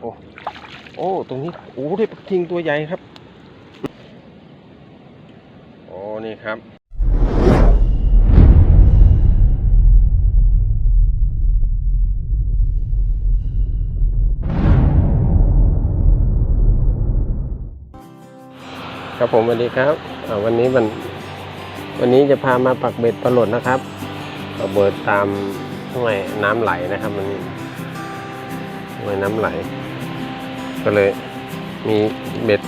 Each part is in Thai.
โอ้ โอ้ ตรงนี้ โอ้ ได้ปลาคิงตัวใหญ่ครับ โอ้ นี่ครับครับผมสวัสดีครับอ่าวันนี้วันวันนี้จะพามาปักเบ็ดปลาหลดนะครับปักเบิดตามห้วยน้ำไหลนะครับวันห้วยน้ำไหล ก็เลยมีเบ็ด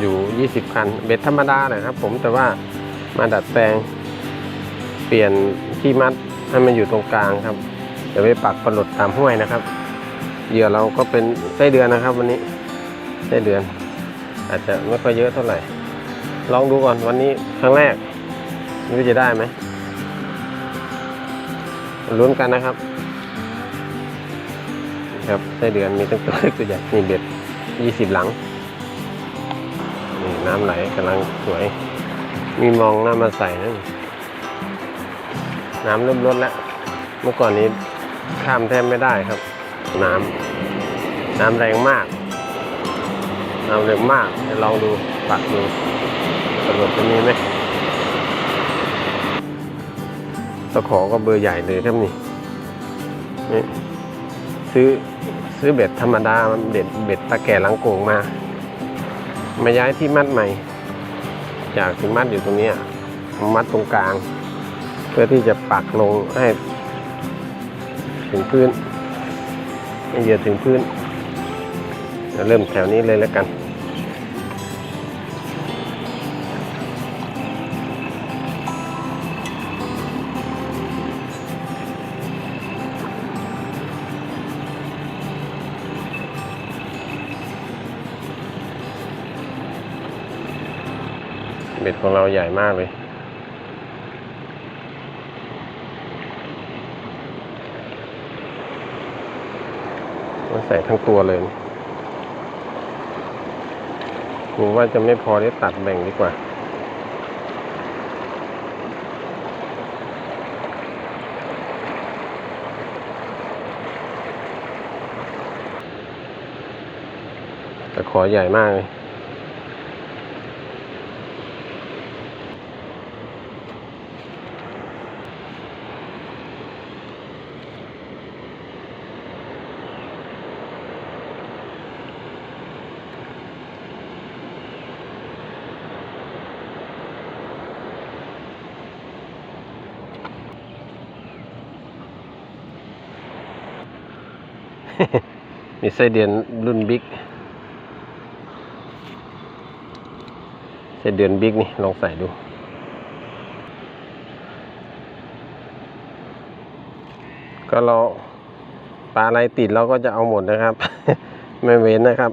อยู่ 20 คัน เบ็ดธรรมดานะครับ ผมแต่ว่ามาดัดแปลง เปลี่ยนที่มัดให้มันอยู่ตรงกลางครับเดี๋ยวไปปักปลาหลดตามห้วยนะครับ เหยื่อเราก็เป็นไส้เดือนนะครับ วันนี้ไส้เดือน อาจจะไม่ค่อยเยอะเท่าไหร่ ลองดูก่อนวันนี้ครั้งแรกไม่จะได้ไหมลุ้นกันนะครับ ครับไส้เดือนมีตั้งตัวเล็กตัวใหญ่มีเบ็ด ยี่สิบหลังนี่น้ำไหลกำลังสวย มีมองน้ำมาใส่นั่นน้ำเริ่มลดแล้ว เมื่อก่อนนี้ข้ามแทบไม่ได้ครับ น้ำน้ำแรงมาก น้ำแรงมากลองดูปักดูตำรวจจะมีไหมตะขอก็เบอร์ใหญ่เลยครับนี่นี่ซื้อซื้อเบ็ดธรรมดาเบ็ดเบ็ด ตะแก่หลังโกงมา มาย้ายที่มัดใหม่ จากที่มัดอยู่ตรงนี้มัดตรงกลาง เพื่อที่จะปักลงให้ถึงพื้นให้เหยียดถึงพื้นเริ่มแถวนี้เลยแล้วกัน บ็ดของเราใหญ่มากเลยมาใส่ทั้งตัวเลยผมว่าจะไม่พอได้ตัดแบ่งดีกว่าแต่ขอใหญ่มากเลย มีไส้เดือนรุ่นบิ๊กไส้เดือนบิ๊กนี่ลองใส่ดูก็เราปลาอะไรติดเราก็จะเอาหมดนะครับ ไม่เว้นนะครับ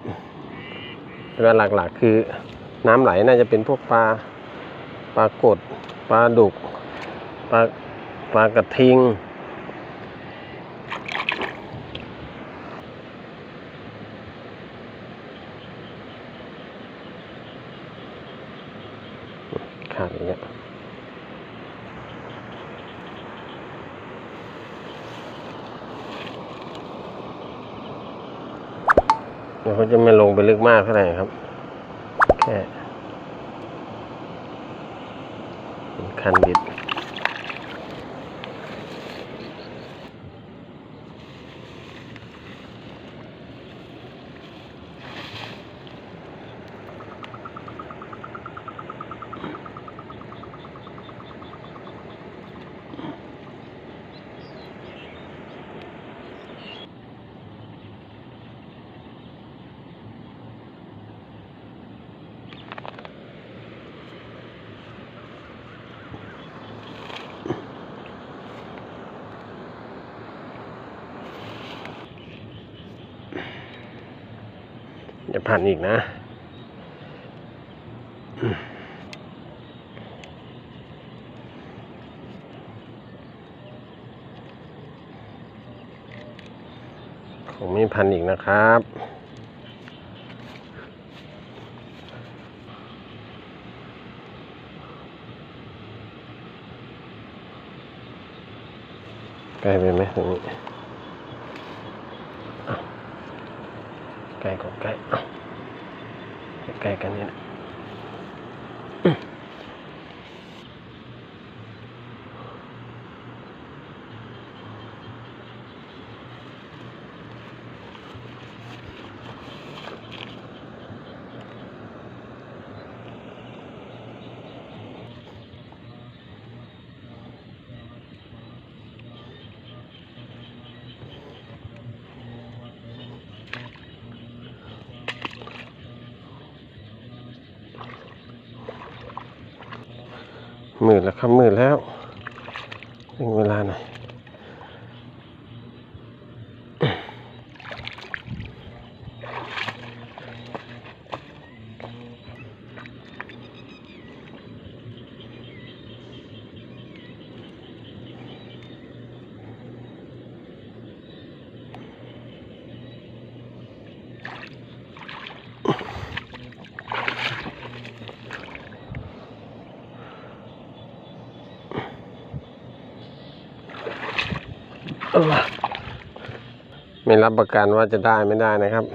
แล้วหลักๆ คือน้ำไหลน่าจะเป็นพวกปลาปลากดปลาดุกปลาปลากระทิง ขาดอีกแล้วเดี๋ยวเขาจะไม่ลงไปลึกมากเท่าไหร่ครับ แค่คันบิด อย่าพันอีกนะ คงไม่พันอีกนะครับใกล้ไปไหมตรงนี้ ใกล้ๆขอนใกล้ใก้กันนี่นะ มืดแล้วครับมืดแล้วถึงเวลาหน่อย ไม่รับประกันว่าจะได้ไม่ได้นะครับ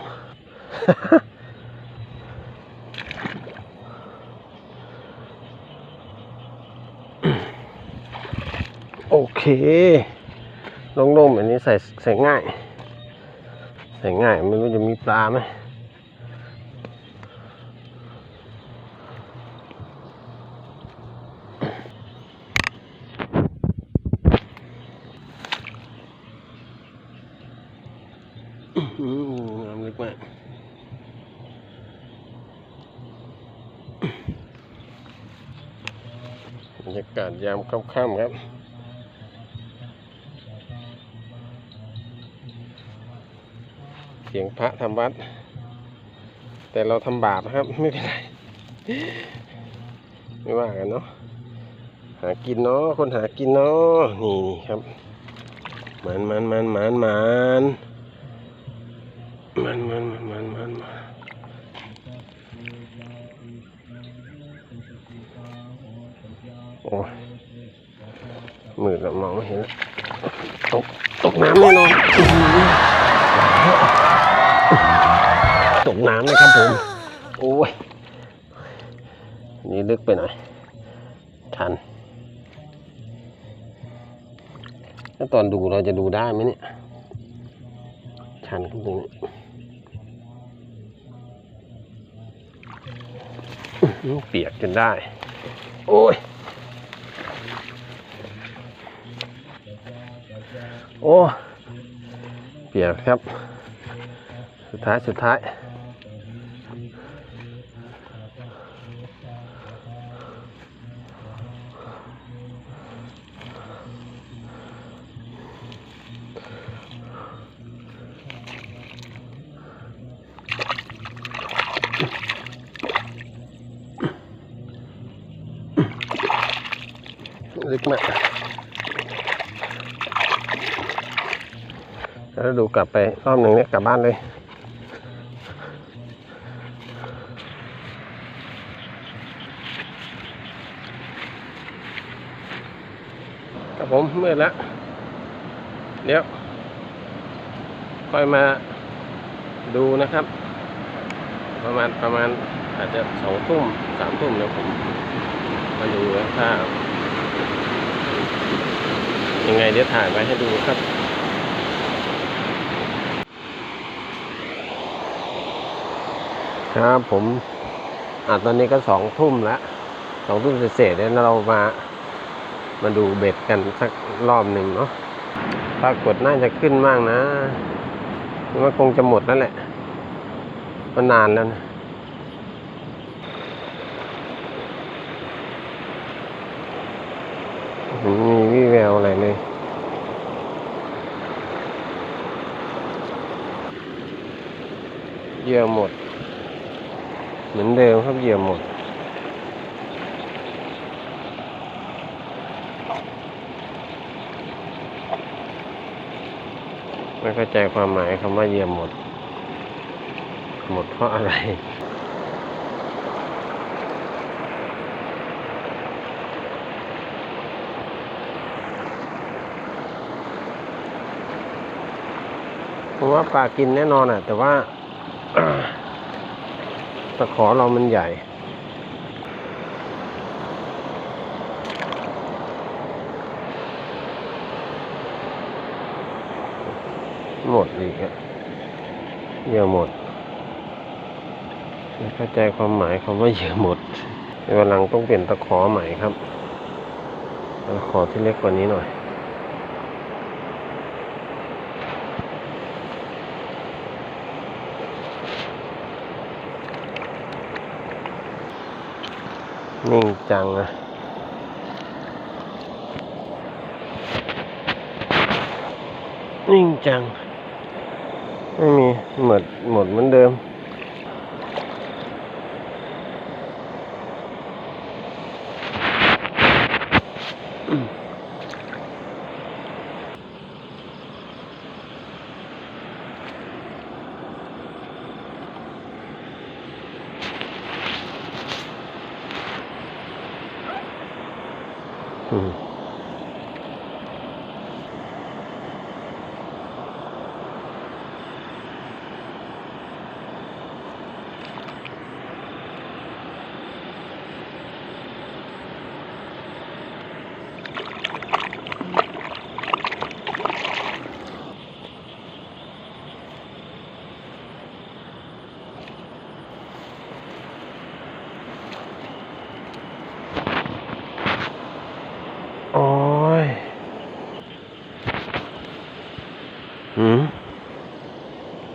โอเคลงๆแบบนี้ใส่ใส่ง่าย ใส่ง่าย ไม่รู้จะมีปลาไหม ยากาศยามค่ำๆครับเสียงพระทำวัด แต่เราทำบาปนะครับ ไม่เป็นไร ไม่ว่ากันเนาะหากินเนาะคนหากินเนาะนี่ครับมันมันมันมันมันมันมันมันมันมันมันโอ้ มืดแล้วมองไม่เห็นแล้วตกตกน้ำแน่นอนอื้อหือตกน้ำเลยครับผม โอ้ย นี่ลึกไปหน่อยชัน ถ้าตอนดูเราจะดูได้ไหมเนี่ยชันขึ้นตรงนี้อื้อหือเปียกจนได้ โอ้ย โอ้เปียกครับ สุดท้ายสุดท้ายลึกมาก แล้วดูกลับไปรอบหนึ่งเนี่ยกลับบ้านเลย ครับผมเมื่อแล้ว เดี๋ยว ค่อยมาดูนะครับ ประมาณประมาณอาจจะสองทุ่มสามทุ่มแล้วผมมาดูนะถ้ายังไงเดี๋ยวถ่ายไว้ให้ดูครับ ครับผมอะตอนนี้ก็สองทุ่มแล้วสองทุ่มเศษๆแล้วเรามา มาดูเบ็ดกันสักรอบหนึ่งเนาะปรากฏน่าจะขึ้นมากนะมันคงจะหมดแล้วแหละ มันนานแล้วนะมีวี่แววอะไรเลยเยื่อหมด มือนเดิมครับเหยื่อหมด ไม่เข้าใจความหมายคำว่าเหยื่อหมด หมดเพราะอะไรผมว่าปลากินแน่นอนอะ แต่ว่า ตะขอเรามันใหญ่ หมดอีกอะเยื่อหมดไม่เข้าใจความหมายคำว่าเยื่อหมดวันหลังต้องเปลี่ยนตะขอใหม่ครับตะขอที่เล็กกว่านี้หน่อย นิ่ง จังนะนิ่งจัง ไม่มี หมด หมดเหมือนเดิม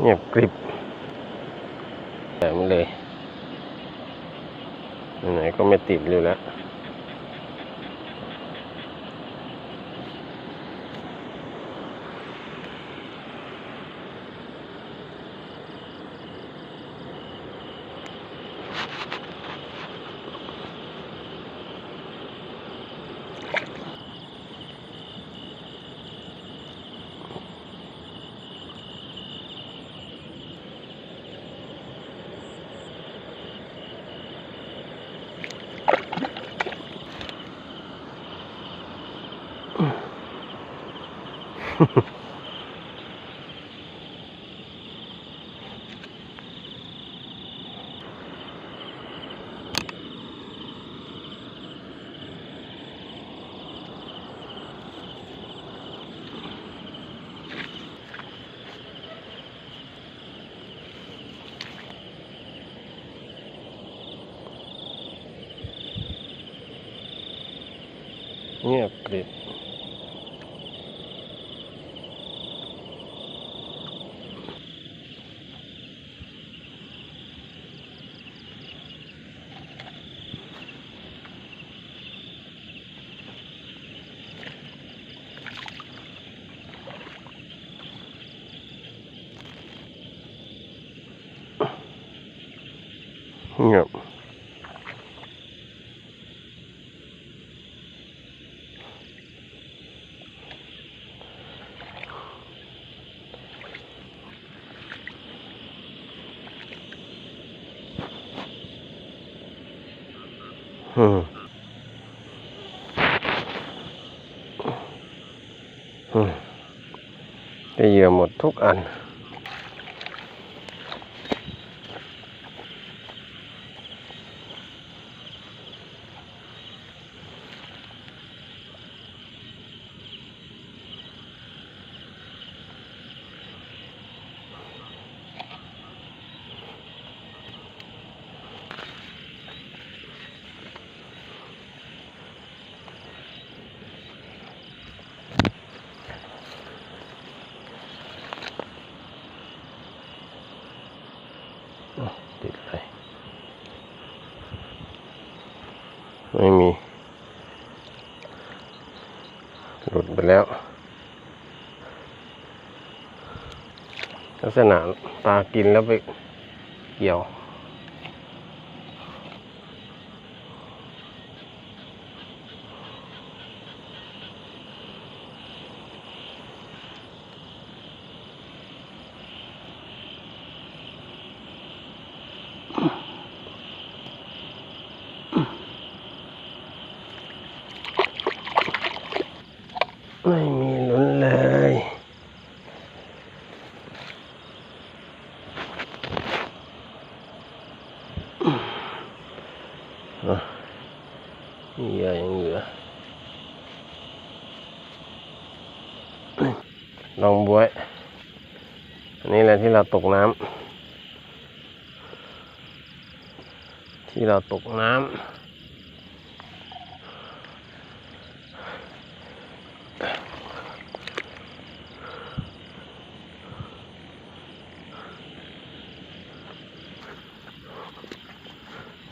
เงียบกริบแต่มันเลย ไหนก็ไม่ติดอยู่แล้ว เงี อืมอืมได้เหยื่อหมดทุกอัน อ้าว ติดอะไรไม่มี หลุดไปแล้ว ลักษณะปลากินแล้วไปเกี่ยว ไม่มีลุ้นเลย อ อะนี่เหยื่อยังเหลือ ลองบวย อันนี้แหละที่เราตกน้ำ ที่เราตกน้ำ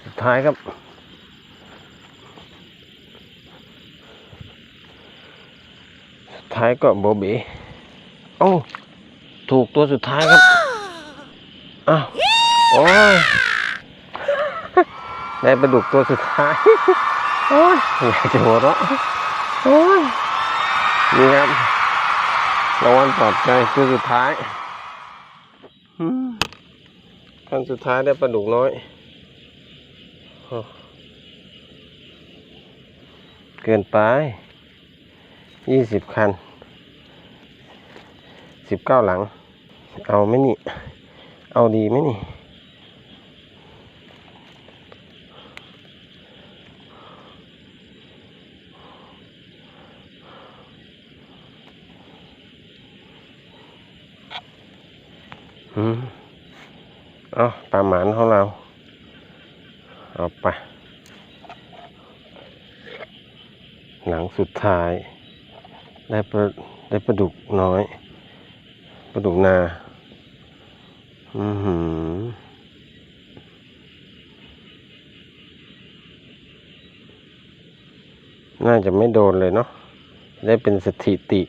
สุดท้ายครับ สุด ท้ายก็โบเบโอ้าถูกตัวสุดท้ายครับอ้าวโอ้ยได้ปลาดุกตัวสุดท้าย โอ้ยอยากจะหัวเราะโอ้ยนี่ครับรางวัลปลอบใจตัวสุดท้ายขั้นสุดท้ายได้ปลาดุกน้อย เกินไปยี่สิบคัน สิบเก้าหลัง เอาไหมนี่ เอาดีไหมนี่ อืมเอาปลาหมานของเรา เอาไป หลังสุดท้าย ได้ปลาได้ปลาดุกน้อย ปลาดุกนา อือหือ น่าจะไม่โดนเลยเนาะ ได้เป็นสถิติ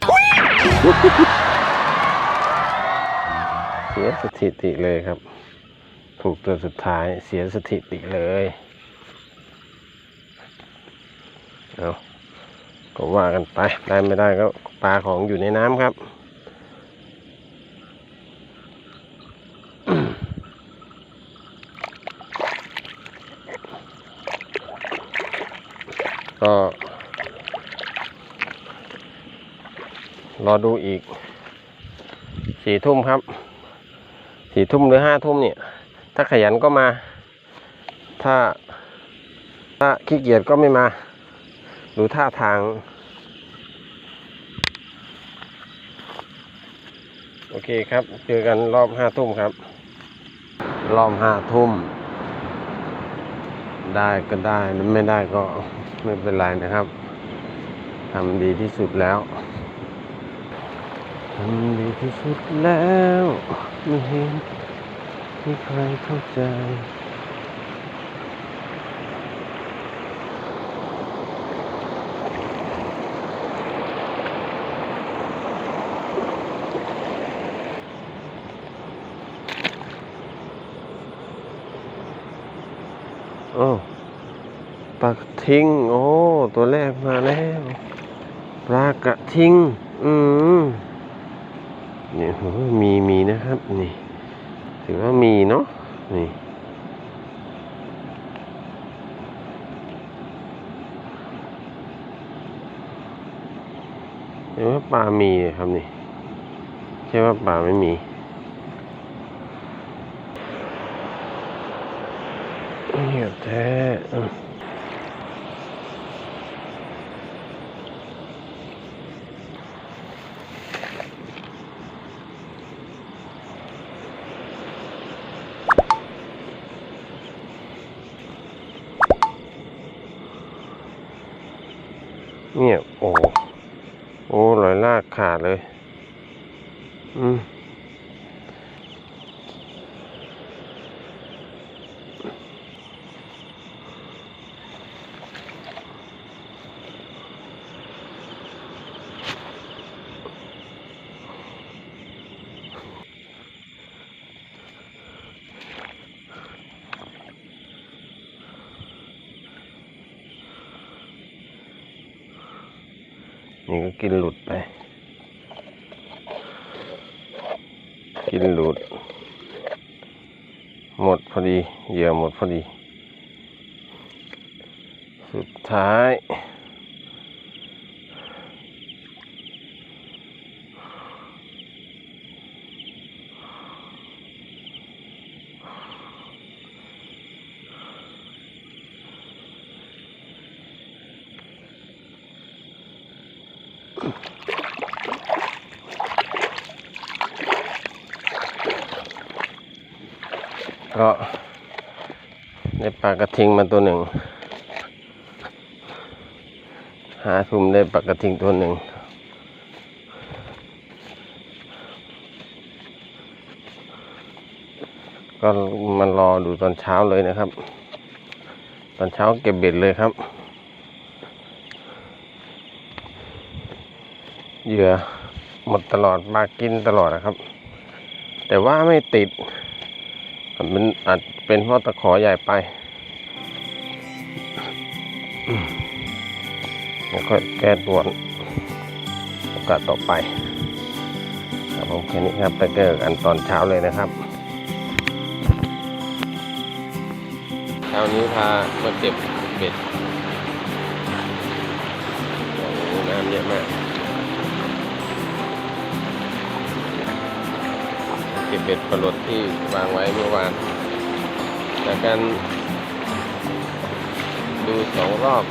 เสียสถิติเลยครับ ถูกตัวสุดท้ายเสียสถิติเลย เอาก็ว่ากันไป ได้ไม่ได้ก็ปลาของอยู่ในน้ำครับ ก็ รอดูอีกสี่ทุ่มครับสี่ทุ่มหรือห้าทุ่มเนี่ย ถ้าขยันก็มา ถ้า ถ้าขี้เกียจก็ไม่มาดูท่าทาง โอเคครับ เจอกันรอบห้าทุ่มครับ รอบห้าทุ่ม ได้ก็ได้ไม่ได้ก็ไม่เป็นไรนะครับทำดีที่สุดแล้วทำดีที่สุดแล้วไม่เห็นมีใครเข้าใจ โอ้ปลากระ ทิง โอ้ ตัวแรกมาแล้ว ปลากระทิง อืมนี่มีมีนะครับ นี่ ถือว่ามีเนาะ นี่ เห็นว่าปลามีครับนี่ใช่ว่าปลาไม่มีเงียแท้อืมเงียบโอ้ โอ้ลอยลาก ขาดเลย อืมนี่ก็กินหลุดไป กินหลุด หมดพอดีเหยื่อหมดพอดี สุดท้ายากระทิงมาตัวหนึ่ง หาทุ่มได้ปลากระทิงตัวหนึ่ง ก็มันรอดูตอนเช้าเลยนะครับ ตอนเช้าเก็บเบ็ดเลยครับ เหยื่อหมดตลอดมากินตลอดนะครับ แต่ว่าไม่ติดมันอาจเป็นเพราะตะขอใหญ่ไป แล้วค่อยแก้ตัวโอกาสต่อไปครับผมแค่นี้ครับไปเจอกันตอนเช้าเลยนะครับเช้านี้พามาเก็บเบ็ดน้ำเยอะมากเก็บเบ็ดปลาหลดที่วางไว้เมื่อวานจากการดูสองรอบ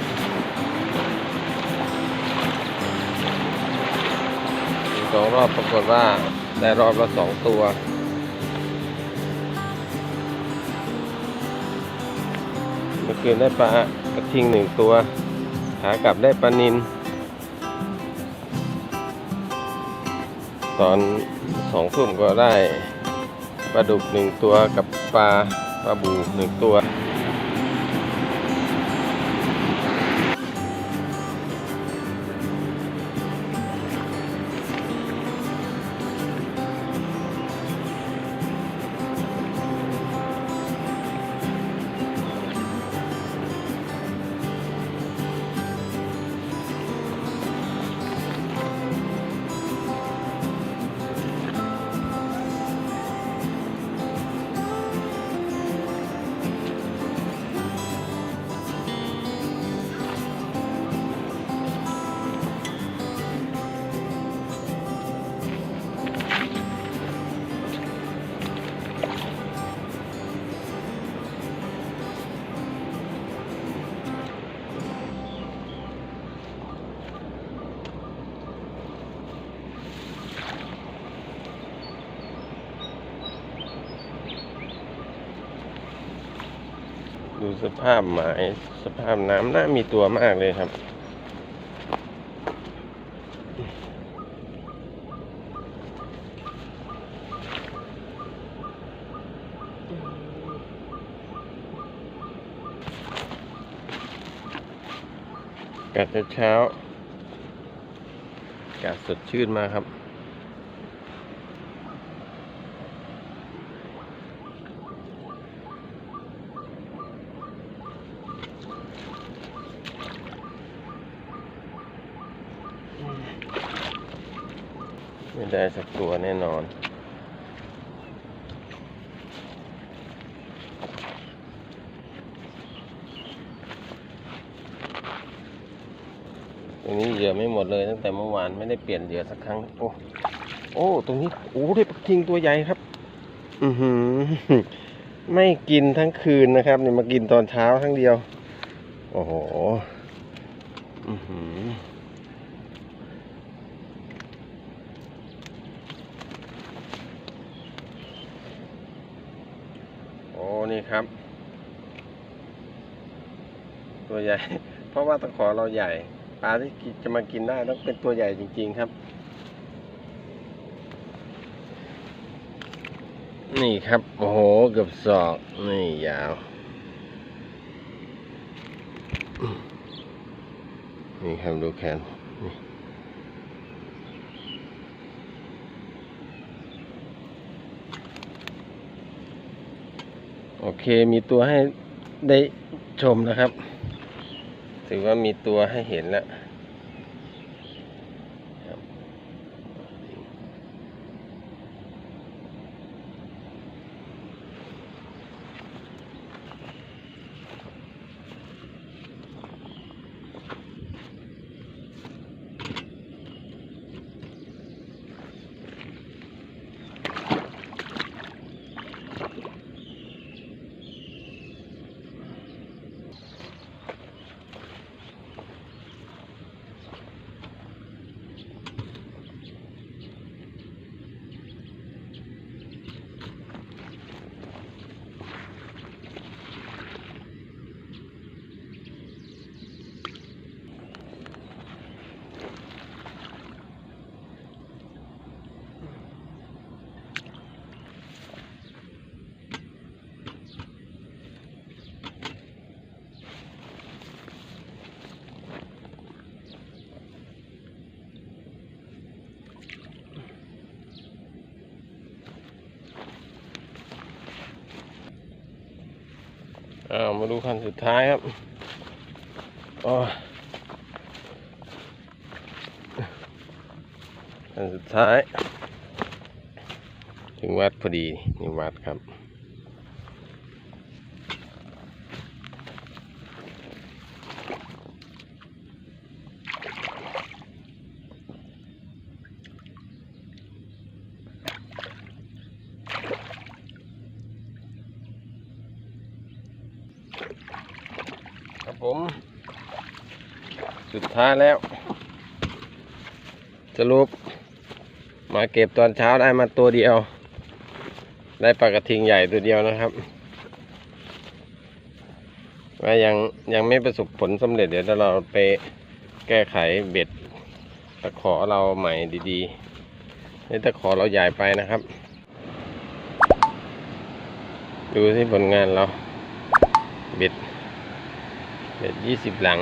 สองรอบปรากฏว่าได้รอบละสองตัว เมื่อคืนได้ปลากระทิงหนึ่งตัวขากลับได้ปลานิน ตอนสองทุ่มก็ได้ปลาดุกหนึ่งตัวกับปลาปลาบูหนึ่งตัว สภาพหมายสภาพน้ำน่ามีตัวมากเลยครับ กัดเช้า กัดสดชื่นมาครับ ได้สักตัวแน่นอนตรงนี้เหยื่อไม่หมดเลยตั้งแต่เมื่อวานไม่ได้เปลี่ยนเหยื่อสักครั้ง โอ้ โอ้ ตรงนี้ โอ้ได้ปลาทิงตัวใหญ่ครับ อือหือ ไม่กินทั้งคืนนะครับนี่มากินตอนเช้าทั้งเดียว โอ้โห อือหือ นี่ ครับ ตัวใหญ่ เพราะว่าตะขอเราใหญ่ ปลาที่จะมากินได้ต้องเป็นตัวใหญ่จริง ๆครับ นี่ครับ โอ้โห เกือบศอก นี่ยาว นี่ครับดูแขนนี่ โอเคมีตัวให้ได้ชมนะครับ ถือว่ามีตัวให้เห็นแล้ว อ้าวมาดูคันสุดท้ายครับโอ้ยคันสุดท้าย ถึงวัดพอดีนี่วัดครับผม ช้ายแล้ว สรุป มาเก็บตอนเช้าได้มาตัวเดียว ได้ปลากระทิงใหญ่ตัวเดียวนะครับว่ายังยังไม่ประสบผลสำเร็จเดี๋ยวเราไปแก้ไขเบ็ดตะขอเราใหม่ดีๆนี่ตะขอเราใหญ่ไปนะครับ ดูที่ผลงานเรา เบ็ดเบ็ดยี่สิบหลัง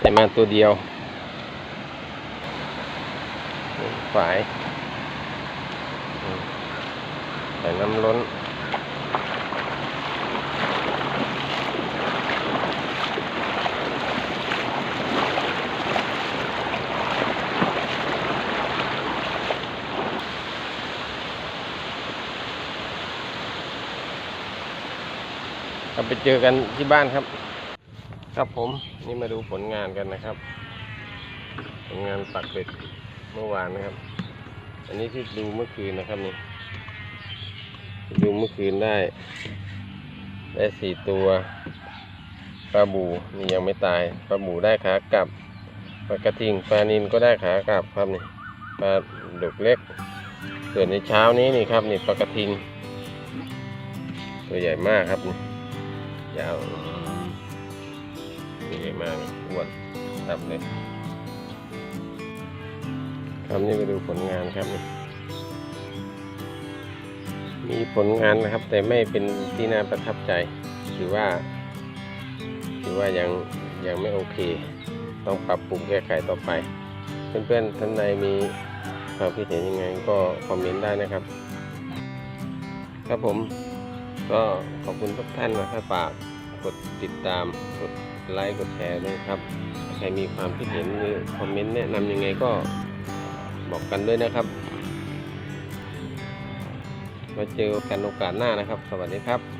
ได้มาตัวเดียวฝายใส่น้ำล้นครับไปเจอกันที่บ้านครับ ครับผมนี่มาดูผลงานกันนะครับ ผลงานปักเป็ดเมื่อวานนะครับ อันนี้ที่ดูเมื่อคืนนะครับนี่ดูเมื่อคืนได้ได้สี่ตัวปลาบูนี่ยังไม่ตายปลาบูได้ขากลับปลากระทิงปลานินก็ได้ขากลับครับนี่ปลาดุกเล็ก ส่วนในเช้านี้นี่ครับนี่ปลากระทิงตัวใหญ่มากครับนี่ยาว ตัวใหญ่มากอ้วนครับเลยครับนี่ไปดูผลงานครับนี่มีผลงานนะครับ แต่ไม่เป็นที่น่าประทับใจถือว่า ถือว่ายังยังไม่โอเค ต้องปรับปรุงแก้ไขต่อไป เพื่อนๆท่านใดมีความคิดเห็นยังไงก็คอมเมนต์ได้นะครับ ครับผมก็ขอบคุณทุกท่านนะครับฝากกดติดตามกด ไลค์กดแชร์ด้วยครับ ใครมีความคิดเห็นหรือคอมเมนต์แนะนำยังไงก็บอกกันด้วยนะครับมาเจอกันโอกาสหน้านะครับ สวัสดีครับ